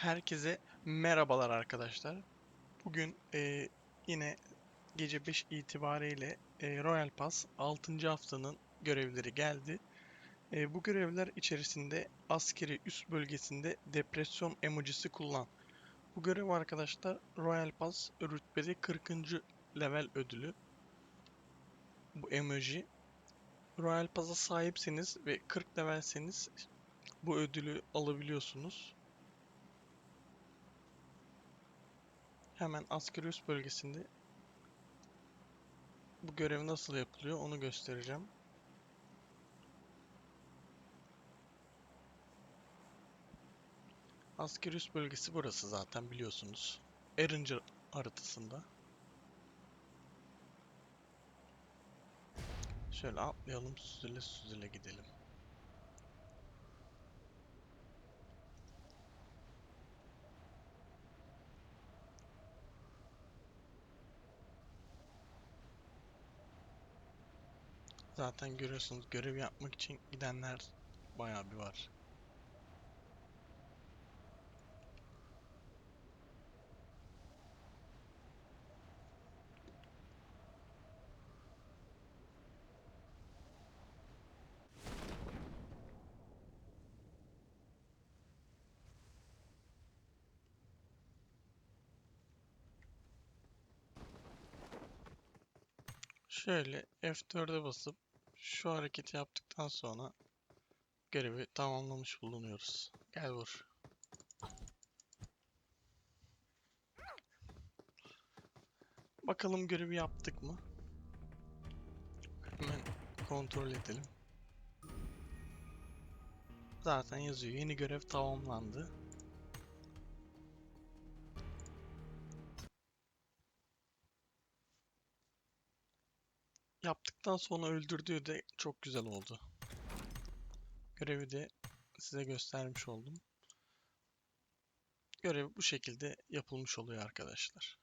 Herkese merhabalar arkadaşlar. Bugün e, yine gece 5 itibariyle e, Royal Pass 6. haftanın görevleri geldi. E, bu görevler içerisinde askeri üst bölgesinde depresyon emojisi kullan. Bu görev arkadaşlar Royal Pass rütbede 40. level ödülü. Bu emoji. Royal Pass'a sahipseniz ve 40 levelseniz bu ödülü alabiliyorsunuz. Hemen askeri üst bölgesinde bu görev nasıl yapılıyor onu göstereceğim. Askeri üst bölgesi burası zaten biliyorsunuz. Eringer haritasında. Şöyle atlayalım süzüle süzüle gidelim. Zaten görüyorsunuz görev yapmak için gidenler bayağı bir var. Şöyle F4'e basıp şu hareketi yaptıktan sonra görevi tamamlamış bulunuyoruz. Gel vur. Bakalım görevi yaptık mı? Hemen kontrol edelim. Zaten yazıyor. Yeni görev tamamlandı. Yaptıktan sonra öldürdüğü de çok güzel oldu. Görevi de size göstermiş oldum. Görev bu şekilde yapılmış oluyor arkadaşlar.